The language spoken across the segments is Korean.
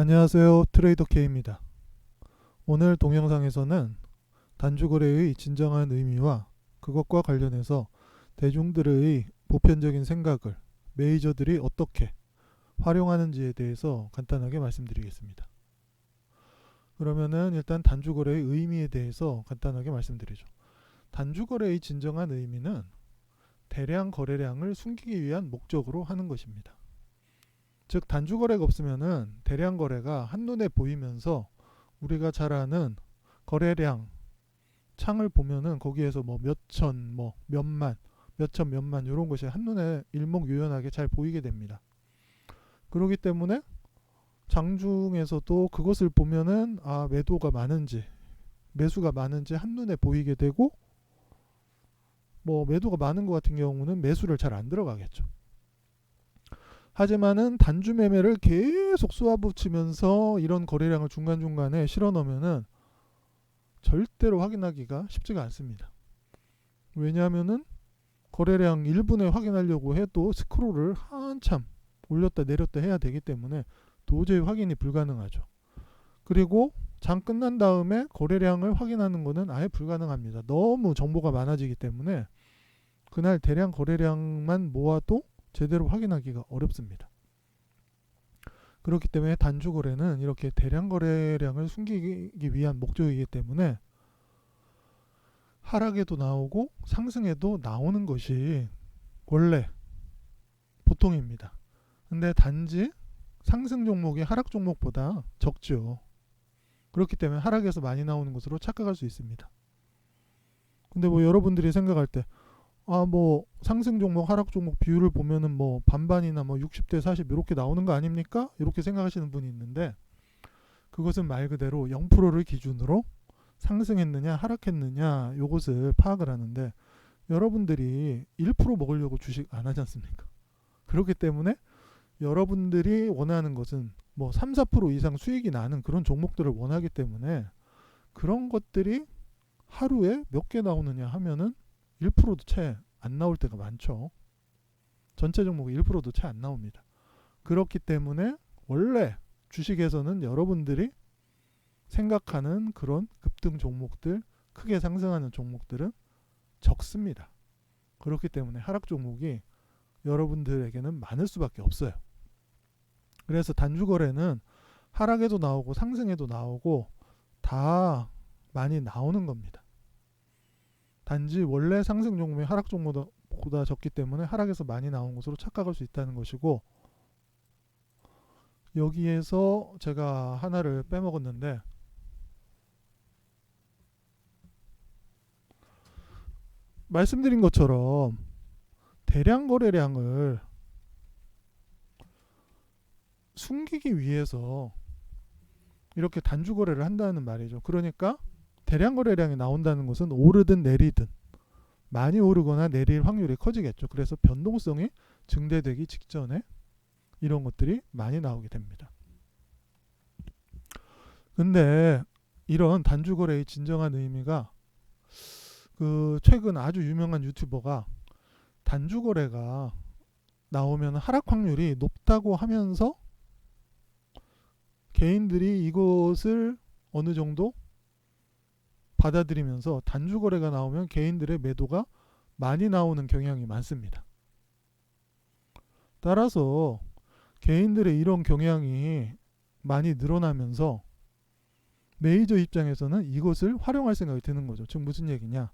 안녕하세요. 트레이더 K입니다. 오늘 동영상에서는 단주거래의 진정한 의미와 그것과 관련해서 대중들의 보편적인 생각을 메이저들이 어떻게 활용하는지에 대해서 간단하게 말씀드리겠습니다. 그러면은 일단 단주거래의 의미에 대해서 간단하게 말씀드리죠. 단주거래의 진정한 의미는 대량 거래량을 숨기기 위한 목적으로 하는 것입니다. 즉 단주 거래가 없으면은 대량 거래가 한눈에 보이면서 우리가 잘 아는 거래량 창을 보면은 거기에서 뭐 몇천 뭐 몇만 몇천 몇만 이런 것이 한눈에 일목요연하게 잘 보이게 됩니다. 그렇기 때문에 장중에서도 그것을 보면은 아 매도가 많은지 매수가 많은지 한눈에 보이게 되고 뭐 매도가 많은 것 같은 경우는 매수를 잘 안 들어가겠죠. 하지만은 단주 매매를 계속 쏘아붙이면서 이런 거래량을 중간중간에 실어 넣으면은 절대로 확인하기가 쉽지가 않습니다. 왜냐하면은 거래량 1분에 확인하려고 해도 스크롤을 한참 올렸다 내렸다 해야 되기 때문에 도저히 확인이 불가능하죠. 그리고 장 끝난 다음에 거래량을 확인하는 것은 아예 불가능합니다. 너무 정보가 많아지기 때문에 그날 대량 거래량만 모아도 제대로 확인하기가 어렵습니다. 그렇기 때문에 단주 거래는 이렇게 대량 거래량을 숨기기 위한 목적이기 때문에 하락에도 나오고 상승에도 나오는 것이 원래 보통입니다. 근데 단지 상승 종목이 하락 종목보다 적죠. 그렇기 때문에 하락에서 많이 나오는 것으로 착각할 수 있습니다. 근데 뭐 여러분들이 생각할 때 아 뭐 상승 종목 하락 종목 비율을 보면은 뭐 반반이나 뭐 60대 40 이렇게 나오는 거 아닙니까? 이렇게 생각하시는 분이 있는데 그것은 말 그대로 0%를 기준으로 상승했느냐 하락했느냐 요것을 파악을 하는데 여러분들이 1% 먹으려고 주식 안 하지 않습니까? 그렇기 때문에 여러분들이 원하는 것은 뭐 3, 4% 이상 수익이 나는 그런 종목들을 원하기 때문에 그런 것들이 하루에 몇 개 나오느냐 하면은 1%도 채 안 나올 때가 많죠. 전체 종목이 1%도 채 안 나옵니다. 그렇기 때문에 원래 주식에서는 여러분들이 생각하는 그런 급등 종목들, 크게 상승하는 종목들은 적습니다. 그렇기 때문에 하락 종목이 여러분들에게는 많을 수밖에 없어요. 그래서 단주 거래는 하락에도 나오고 상승에도 나오고 다 많이 나오는 겁니다. 단지 원래 상승 종목이 하락 종목보다 적기 때문에 하락에서 많이 나온 것으로 착각할 수 있다는 것이고 여기에서 제가 하나를 빼먹었는데 말씀드린 것처럼 대량 거래량을 숨기기 위해서 이렇게 단주 거래를 한다는 말이죠. 그러니까 대량 거래량이 나온다는 것은 오르든 내리든 많이 오르거나 내릴 확률이 커지겠죠. 그래서 변동성이 증대되기 직전에 이런 것들이 많이 나오게 됩니다. 근데 이런 단주 거래의 진정한 의미가 그 최근 아주 유명한 유튜버가 단주 거래가 나오면 하락 확률이 높다고 하면서 개인들이 이것을 어느 정도 받아들이면서 단주 거래가 나오면 개인들의 매도가 많이 나오는 경향이 많습니다. 따라서 개인들의 이런 경향이 많이 늘어나면서 메이저 입장에서는 이것을 활용할 생각이 드는 거죠. 즉 무슨 얘기냐?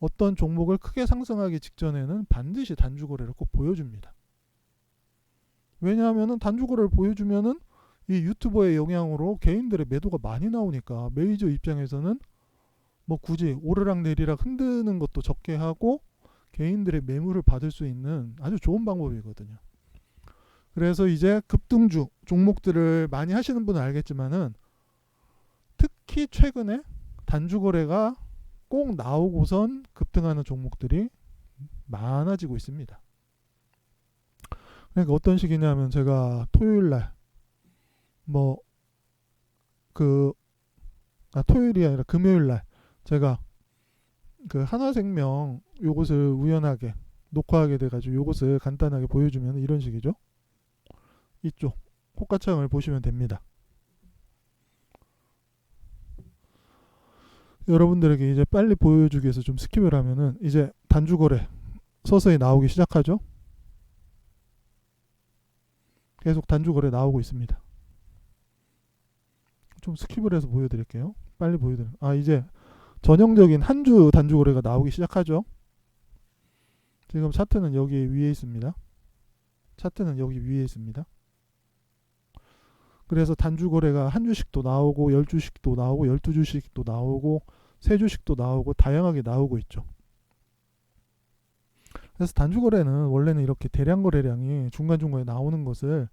어떤 종목을 크게 상승하기 직전에는 반드시 단주 거래를 꼭 보여줍니다. 왜냐하면 단주 거래를 보여주면은 이 유튜버의 영향으로 개인들의 매도가 많이 나오니까 메이저 입장에서는 뭐 굳이 오르락 내리락 흔드는 것도 적게 하고 개인들의 매물을 받을 수 있는 아주 좋은 방법이거든요. 그래서 이제 급등주 종목들을 많이 하시는 분은 알겠지만은 특히 최근에 단주 거래가 꼭 나오고선 급등하는 종목들이 많아지고 있습니다. 그러니까 어떤 식이냐면 제가 토요일 날 뭐그 아, 토요일이 아니라 금요일 날 제가 그 한화생명 요것을 우연하게 녹화하게 돼가지고 요것을 간단하게 보여주면 이런 식이죠. 이쪽 호가창을 보시면 됩니다. 여러분들에게 이제 빨리 보여주기 위해서 좀 스킵을 하면은 이제 단주거래 서서히 나오기 시작하죠. 계속 단주거래 나오고 있습니다. 좀 스킵을 해서 보여드릴게요. 빨리 보여드려. 아 이제 전형적인 한 주 단주 거래가 나오기 시작하죠. 지금 차트는 여기 위에 있습니다. 차트는 여기 위에 있습니다. 그래서 단주 거래가 한 주씩도 나오고 열 주씩도 나오고 열두 주씩도 나오고 세 주씩도 나오고 다양하게 나오고 있죠. 그래서 단주 거래는 원래는 이렇게 대량 거래량이 중간중간에 나오는 것을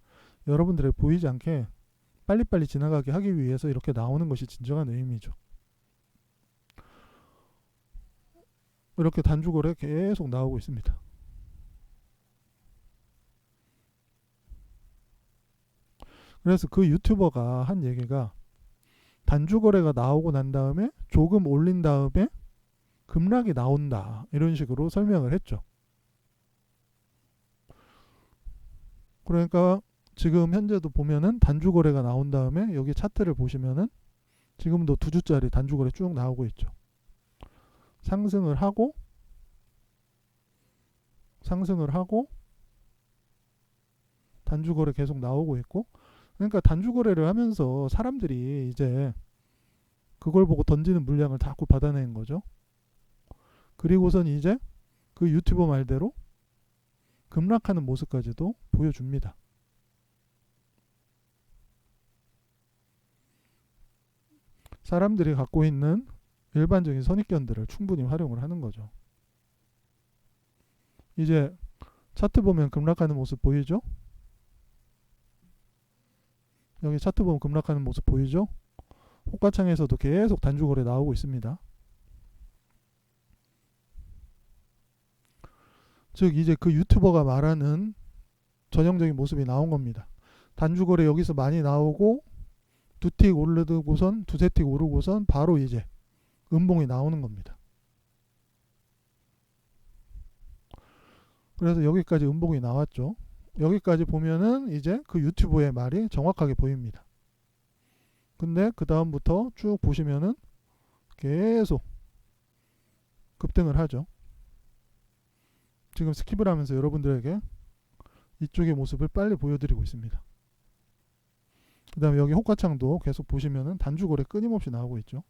여러분들에게 보이지 않게 빨리빨리 지나가게 하기 위해서 이렇게 나오는 것이 진정한 의미죠. 이렇게 단주 거래 계속 나오고 있습니다. 그래서 그 유튜버가 한 얘기가 단주 거래가 나오고 난 다음에 조금 올린 다음에 급락이 나온다 이런 식으로 설명을 했죠. 그러니까 지금 현재도 보면은 단주 거래가 나온 다음에 여기 차트를 보시면은 지금도 두 주짜리 단주 거래 쭉 나오고 있죠. 상승을 하고 상승을 하고 단주 거래 계속 나오고 있고 그러니까 단주 거래를 하면서 사람들이 이제 그걸 보고 던지는 물량을 자꾸 받아내는 거죠. 그리고선 이제 그 유튜버 말대로 급락하는 모습까지도 보여줍니다. 사람들이 갖고 있는 일반적인 선입견들을 충분히 활용을 하는 거죠. 이제 차트 보면 급락하는 모습 보이죠? 여기 차트 보면 급락하는 모습 보이죠? 호가창에서도 계속 단주 거래 나오고 있습니다. 즉 이제 그 유튜버가 말하는 전형적인 모습이 나온 겁니다. 단주 거래 여기서 많이 나오고 두 틱 오르고선 두세 틱 오르고선 바로 이제 음봉이 나오는 겁니다. 그래서 여기까지 음봉이 나왔죠. 여기까지 보면은 이제 그 유튜브의 말이 정확하게 보입니다. 근데 그 다음부터 쭉 보시면은 계속 급등을 하죠. 지금 스킵을 하면서 여러분들에게 이쪽의 모습을 빨리 보여드리고 있습니다. 그 다음에 여기 호가창도 계속 보시면은 단주거래 끊임없이 나오고 있죠.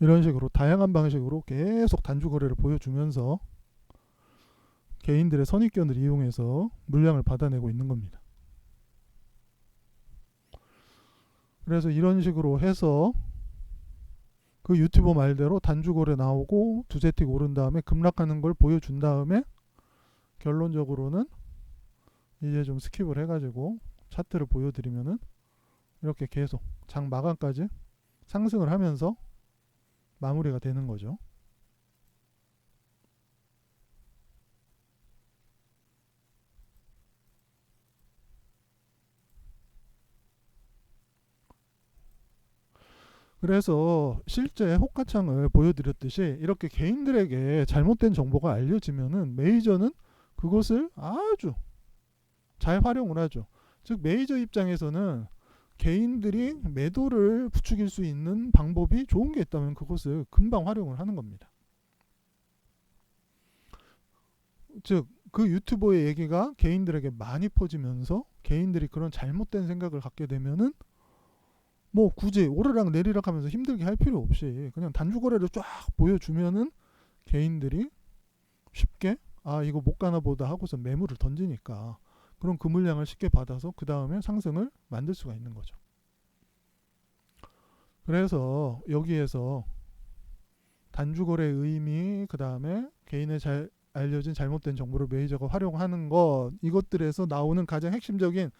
이런 식으로 다양한 방식으로 계속 단주 거래를 보여주면서 개인들의 선입견을 이용해서 물량을 받아내고 있는 겁니다. 그래서 이런 식으로 해서 그 유튜버 말대로 단주 거래 나오고 두세 틱 오른 다음에 급락하는 걸 보여준 다음에 결론적으로는 이제 좀 스킵을 해가지고 차트를 보여드리면은 이렇게 계속 장 마감까지 상승을 하면서 마무리가 되는 거죠. 그래서 실제 호가창을 보여드렸듯이 이렇게 개인들에게 잘못된 정보가 알려지면은 메이저는 그것을 아주 잘 활용을 하죠. 즉 메이저 입장에서는 개인들이 매도를 부추길 수 있는 방법이 좋은 게 있다면 그것을 금방 활용을 하는 겁니다. 즉, 그 유튜버의 얘기가 개인들에게 많이 퍼지면서 개인들이 그런 잘못된 생각을 갖게 되면은 뭐 굳이 오르락 내리락 하면서 힘들게 할 필요 없이 그냥 단주 거래를 쫙 보여주면은 개인들이 쉽게 아 이거 못 가나 보다 하고서 매물을 던지니까 그런 그 물량을 쉽게 받아서 그 다음에 상승을 만들 수가 있는 거죠. 그래서 여기에서 단주거래의 의미 그 다음에 개인의 잘 알려진 잘못된 정보를 메이저가 활용하는 것 이것들에서 나오는 가장 핵심적인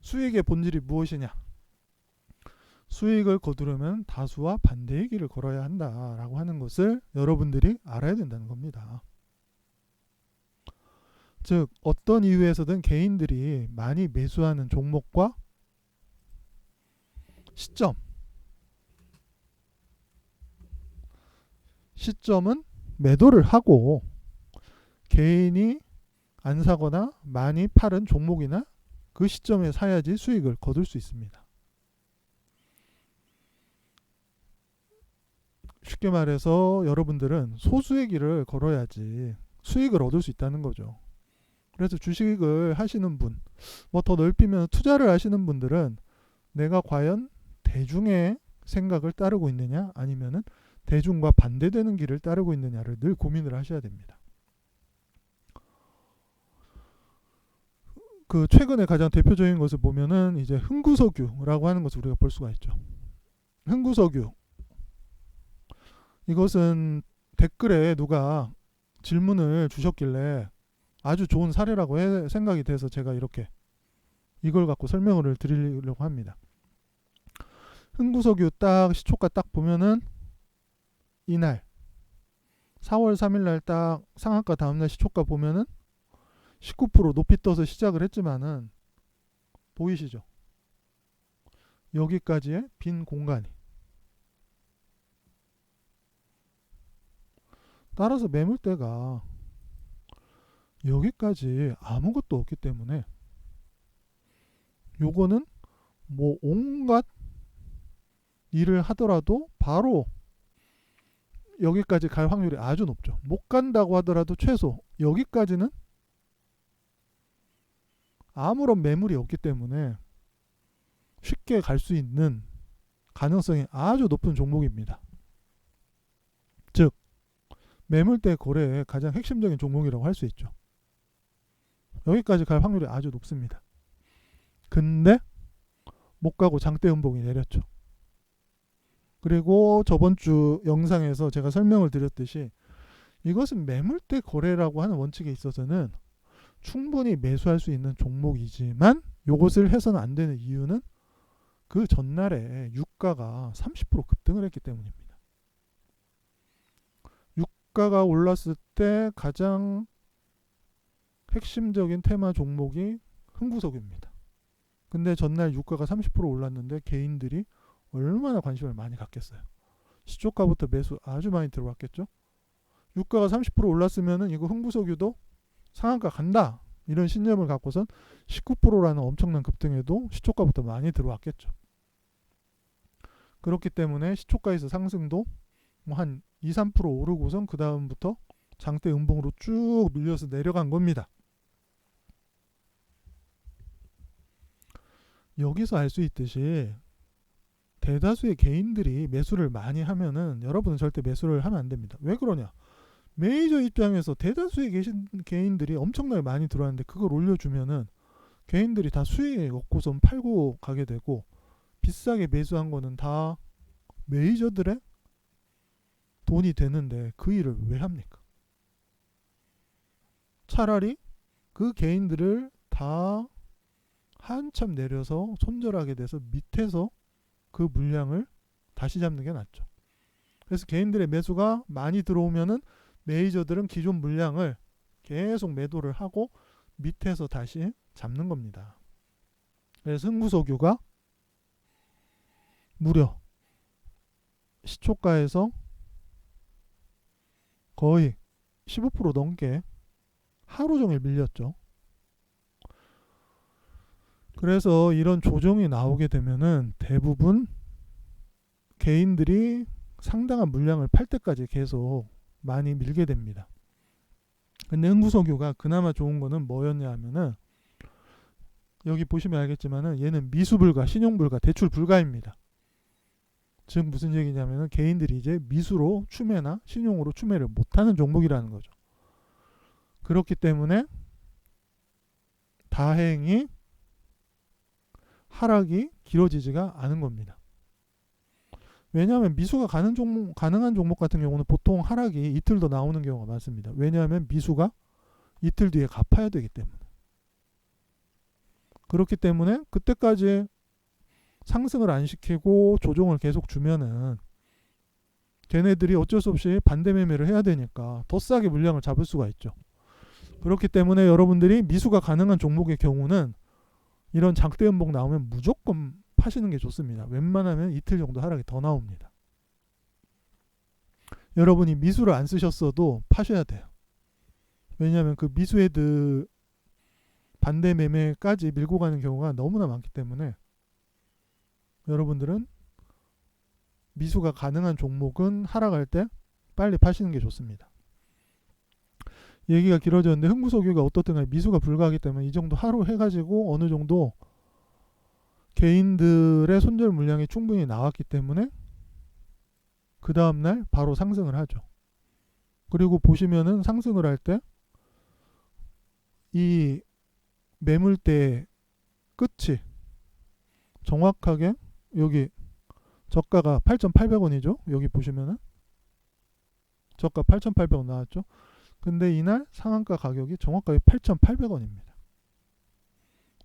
수익의 본질이 무엇이냐 수익을 거두려면 다수와 반대의 길을 걸어야 한다라고 하는 것을 여러분들이 알아야 된다는 겁니다. 즉 어떤 이유에서든 개인들이 많이 매수하는 종목과 시점 시점은 매도를 하고 개인이 안 사거나 많이 팔은 종목이나 그 시점에 사야지 수익을 거둘 수 있습니다. 쉽게 말해서 여러분들은 소수의 길을 걸어야지 수익을 얻을 수 있다는 거죠. 그래서 주식을 하시는 분, 뭐 더 넓히면 투자를 하시는 분들은 내가 과연 대중의 생각을 따르고 있느냐 아니면은 대중과 반대되는 길을 따르고 있느냐를 늘 고민을 하셔야 됩니다. 그 최근에 가장 대표적인 것을 보면은 이제 흥구석유라고 하는 것을 우리가 볼 수가 있죠. 흥구석유 이것은 댓글에 누가 질문을 주셨길래 아주 좋은 사례라고 해, 생각이 돼서 제가 이렇게 이걸 갖고 설명을 드리려고 합니다. 흥구석유 딱 시초가 딱 보면은 이날 4월 3일 날 딱 상한가 다음날 시초가 보면은 19% 높이 떠서 시작을 했지만은 보이시죠? 여기까지의 빈 공간이 따라서 매물대가 여기까지 아무것도 없기 때문에 요거는 뭐 온갖 일을 하더라도 바로 여기까지 갈 확률이 아주 높죠. 못 간다고 하더라도 최소 여기까지는 아무런 매물이 없기 때문에 쉽게 갈 수 있는 가능성이 아주 높은 종목입니다. 즉 매물대 거래의 가장 핵심적인 종목이라고 할 수 있죠. 여기까지 갈 확률이 아주 높습니다. 근데 못 가고 장대 음봉이 내렸죠. 그리고 저번 주 영상에서 제가 설명을 드렸듯이 이것은 매물대 거래라고 하는 원칙에 있어서는 충분히 매수할 수 있는 종목이지만 이것을 해서는 안 되는 이유는 그 전날에 유가가 30% 급등을 했기 때문입니다. 유가가 올랐을 때 가장 핵심적인 테마 종목이 흥구석유입니다. 근데 전날 유가가 30% 올랐는데 개인들이 얼마나 관심을 많이 갖겠어요. 시초가부터 매수 아주 많이 들어왔겠죠. 유가가 30% 올랐으면은 이거 흥구석유도 상한가 간다 이런 신념을 갖고선 19%라는 엄청난 급등에도 시초가부터 많이 들어왔겠죠. 그렇기 때문에 시초가에서 상승도 뭐 한 2, 3% 오르고선 그 다음부터 장대 음봉으로 쭉 밀려서 내려간 겁니다. 여기서 알 수 있듯이 대다수의 개인들이 매수를 많이 하면은 여러분은 절대 매수를 하면 안 됩니다. 왜 그러냐? 메이저 입장에서 대다수의 계신 개인들이 엄청나게 많이 들어왔는데 그걸 올려주면은 개인들이 다 수익 얻고선 팔고 가게 되고 비싸게 매수한 거는 다 메이저들의 돈이 되는데 그 일을 왜 합니까? 차라리 그 개인들을 다 한참 내려서 손절하게 돼서 밑에서 그 물량을 다시 잡는 게 낫죠. 그래서 개인들의 매수가 많이 들어오면은 메이저들은 기존 물량을 계속 매도를 하고 밑에서 다시 잡는 겁니다. 그래서 흥구석유가 무려 시초가에서 거의 15% 넘게 하루 종일 밀렸죠. 그래서 이런 조정이 나오게 되면은 대부분 개인들이 상당한 물량을 팔 때까지 계속 많이 밀게 됩니다. 근데 흥구석유가 그나마 좋은 거는 뭐였냐 하면은 여기 보시면 알겠지만은 얘는 미수불가, 신용불가, 대출불가입니다. 즉 무슨 얘기냐면은 개인들이 이제 미수로 추매나 신용으로 추매를 못하는 종목이라는 거죠. 그렇기 때문에 다행히 하락이 길어지지가 않은 겁니다. 왜냐하면 미수가 가능 종목, 가능한 종목 같은 경우는 보통 하락이 이틀 더 나오는 경우가 많습니다. 왜냐하면 미수가 이틀 뒤에 갚아야 되기 때문에. 그렇기 때문에 그때까지 상승을 안 시키고 조정을 계속 주면은 걔네들이 어쩔 수 없이 반대 매매를 해야 되니까 더 싸게 물량을 잡을 수가 있죠. 그렇기 때문에 여러분들이 미수가 가능한 종목의 경우는 이런 장대 음봉 나오면 무조건 파시는 게 좋습니다. 웬만하면 이틀 정도 하락이 더 나옵니다. 여러분이 미수를 안 쓰셨어도 파셔야 돼요. 왜냐하면 그 미수헤드 반대 매매까지 밀고 가는 경우가 너무나 많기 때문에 여러분들은 미수가 가능한 종목은 하락할 때 빨리 파시는 게 좋습니다. 얘기가 길어졌는데 흥부소규가 어떻든 간에 미수가 불가하기 때문에 이 정도 하루 해가지고 어느 정도 개인들의 손절 물량이 충분히 나왔기 때문에 그 다음날 바로 상승을 하죠. 그리고 보시면은 상승을 할 때 이 매물대 끝이 정확하게 여기 저가가 8,800원이죠. 여기 보시면은 저가 8,800원 나왔죠. 근데 이날 상한가 가격이 정확하게 8,800원입니다.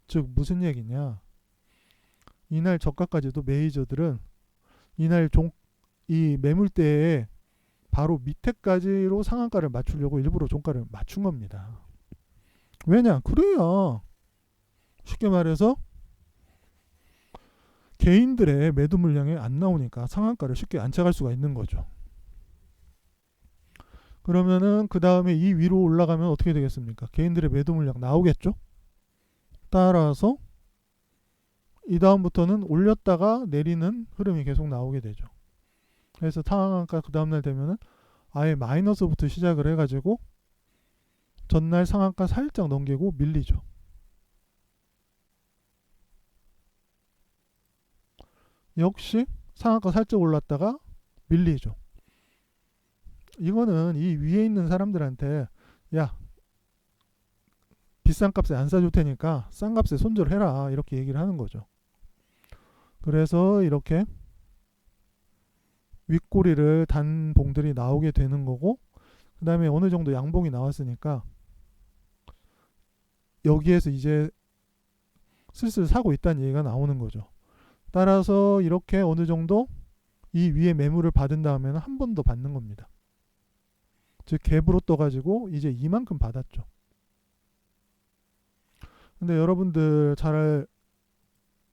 즉 무슨 얘기냐? 이날 저가까지도 메이저들은 이날 종, 이 매물대에 바로 밑에까지로 상한가를 맞추려고 일부러 종가를 맞춘 겁니다. 왜냐? 그래야 쉽게 말해서 개인들의 매도 물량이 안 나오니까 상한가를 쉽게 안착할 수가 있는 거죠. 그러면은 그 다음에 이 위로 올라가면 어떻게 되겠습니까? 개인들의 매도 물량 나오겠죠? 따라서 이 다음부터는 올렸다가 내리는 흐름이 계속 나오게 되죠. 그래서 상한가 그 다음날 되면은 아예 마이너스부터 시작을 해가지고 전날 상한가 살짝 넘기고 밀리죠. 역시 상한가 살짝 올랐다가 밀리죠. 이거는 이 위에 있는 사람들한테 야 비싼 값에 안 사줄 테니까 싼 값에 손절해라 이렇게 얘기를 하는 거죠. 그래서 이렇게 윗꼬리를 단 봉들이 나오게 되는 거고 그 다음에 어느 정도 양봉이 나왔으니까 여기에서 이제 슬슬 사고 있다는 얘기가 나오는 거죠. 따라서 이렇게 어느 정도 이 위에 매물을 받은 다음에는 한 번 더 받는 겁니다. 즉 갭으로 떠가지고 이제 이만큼 받았죠. 근데 여러분들 잘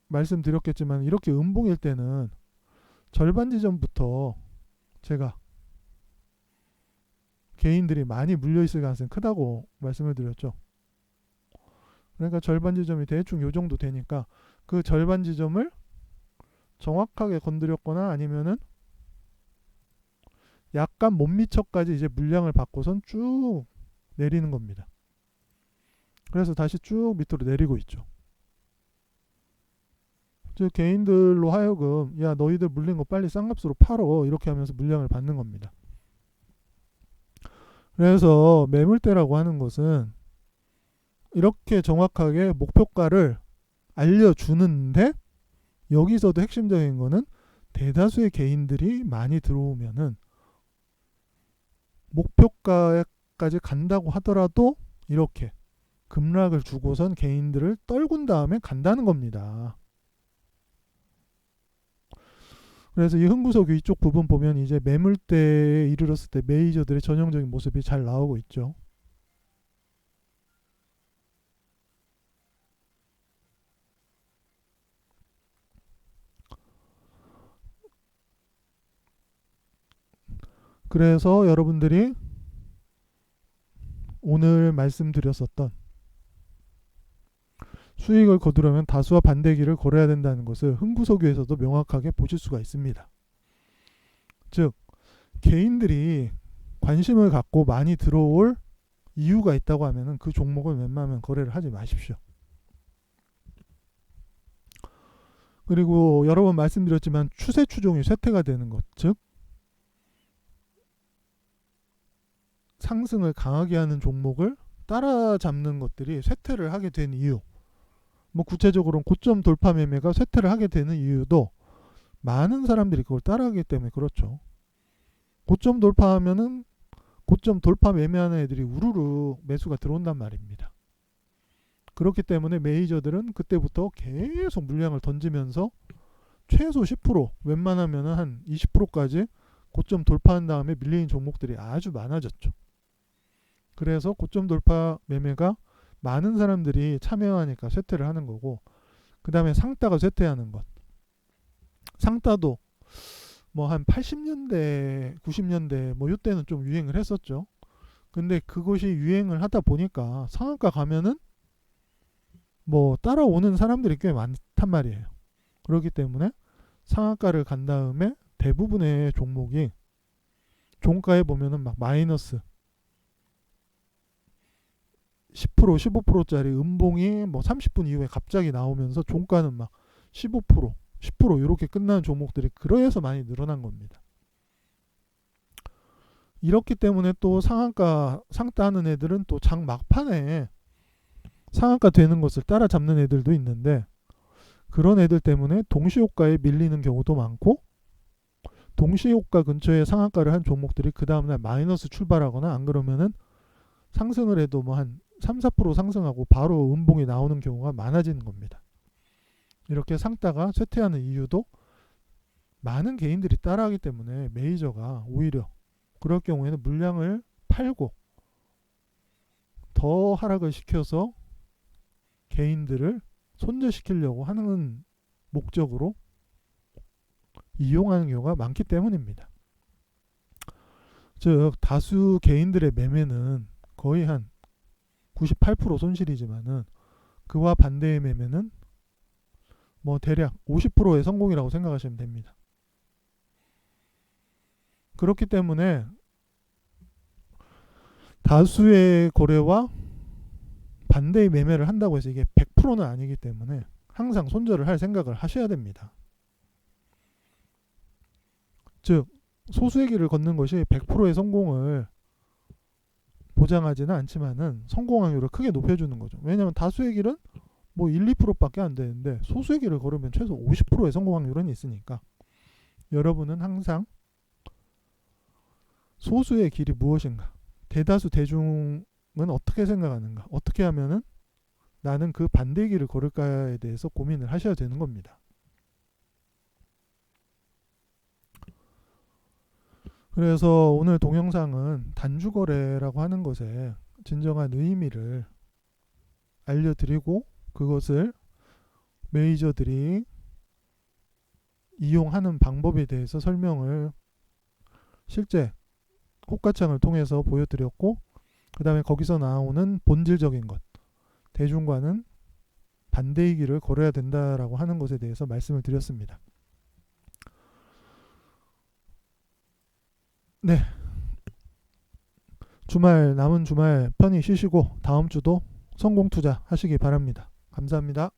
말씀드렸겠지만 이렇게 음봉일 때는 절반 지점부터 제가 개인들이 많이 물려 있을 가능성이 크다고 말씀을 드렸죠. 그러니까 절반 지점이 대충 요 정도 되니까 그 절반 지점을 정확하게 건드렸거나 아니면은 약간 못 미쳐까지 이제 물량을 받고선 쭉 내리는 겁니다. 그래서 다시 쭉 밑으로 내리고 있죠. 즉 개인들로 하여금 야 너희들 물린 거 빨리 싼 값으로 팔어 이렇게 하면서 물량을 받는 겁니다. 그래서 매물대라고 하는 것은 이렇게 정확하게 목표가를 알려주는데 여기서도 핵심적인 거는 대다수의 개인들이 많이 들어오면은 목표가까지 간다고 하더라도 이렇게 급락을 주고선 개인들을 떨군 다음에 간다는 겁니다. 그래서 이 흥부석 위쪽 부분 보면 이제 매물대에 이르렀을 때 메이저들의 전형적인 모습이 잘 나오고 있죠. 그래서 여러분들이 오늘 말씀드렸었던 수익을 거두려면 다수와 반대기를 걸어야 된다는 것을 흥부석유에서도 명확하게 보실 수가 있습니다. 즉 개인들이 관심을 갖고 많이 들어올 이유가 있다고 하면 그 종목을 웬만하면 거래를 하지 마십시오. 그리고 여러 번 말씀드렸지만 추세 추종이 쇠퇴가 되는 것, 즉 상승을 강하게 하는 종목을 따라잡는 것들이 쇠퇴를 하게 된 이유. 뭐 구체적으로는 고점 돌파 매매가 쇠퇴를 하게 되는 이유도 많은 사람들이 그걸 따라하기 때문에 그렇죠. 고점 돌파하면은 고점 돌파 매매하는 애들이 우르르 매수가 들어온단 말입니다. 그렇기 때문에 메이저들은 그때부터 계속 물량을 던지면서 최소 10% 웬만하면 한 20%까지 고점 돌파한 다음에 밀리는 종목들이 아주 많아졌죠. 그래서 고점 돌파 매매가 많은 사람들이 참여하니까 쇠퇴를 하는 거고 그 다음에 상따가 쇠퇴하는 것 상따도 뭐 한 80년대, 90년대 뭐 이때는 좀 유행을 했었죠. 근데 그것이 유행을 하다 보니까 상한가 가면은 뭐 따라오는 사람들이 꽤 많단 말이에요. 그렇기 때문에 상한가를 간 다음에 대부분의 종목이 종가에 보면은 막 마이너스 10% 15%짜리 음봉이 뭐 30분 이후에 갑자기 나오면서 종가는 막 15% 10% 이렇게 끝나는 종목들이 그래서 많이 늘어난 겁니다. 이렇기 때문에 또 상한가 상따하는 애들은 또 장 막판에 상한가 되는 것을 따라잡는 애들도 있는데 그런 애들 때문에 동시효과에 밀리는 경우도 많고 동시효과 근처에 상한가를 한 종목들이 그 다음날 마이너스 출발하거나 안 그러면은 상승을 해도 뭐 한 3, 4% 상승하고 바로 음봉이 나오는 경우가 많아지는 겁니다. 이렇게 상따가 쇠퇴하는 이유도 많은 개인들이 따라하기 때문에 메이저가 오히려 그럴 경우에는 물량을 팔고 더 하락을 시켜서 개인들을 손절시키려고 하는 목적으로 이용하는 경우가 많기 때문입니다. 즉 다수 개인들의 매매는 거의 한 98% 손실이지만은 그와 반대의 매매는 뭐 대략 50%의 성공이라고 생각하시면 됩니다. 그렇기 때문에 다수의 거래와 반대의 매매를 한다고 해서 이게 100%는 아니기 때문에 항상 손절을 할 생각을 하셔야 됩니다. 즉 소수의 길을 걷는 것이 100%의 성공을 보장하지는 않지만은 성공 확률을 크게 높여주는 거죠. 왜냐하면 다수의 길은 뭐 1, 2%밖에 안 되는데 소수의 길을 걸으면 최소 50%의 성공 확률은 있으니까 여러분은 항상 소수의 길이 무엇인가, 대다수 대중은 어떻게 생각하는가, 어떻게 하면은 나는 그 반대 길을 걸을까에 대해서 고민을 하셔야 되는 겁니다. 그래서 오늘 동영상은 단주거래라고 하는 것에 진정한 의미를 알려드리고 그것을 메이저들이 이용하는 방법에 대해서 설명을 실제 호가창을 통해서 보여드렸고 그 다음에 거기서 나오는 본질적인 것 대중과는 길을 걸어야 된다라고 하는 것에 대해서 말씀을 드렸습니다. 네. 주말 남은 주말 편히 쉬시고 다음 주도 성공 투자 하시기 바랍니다. 감사합니다.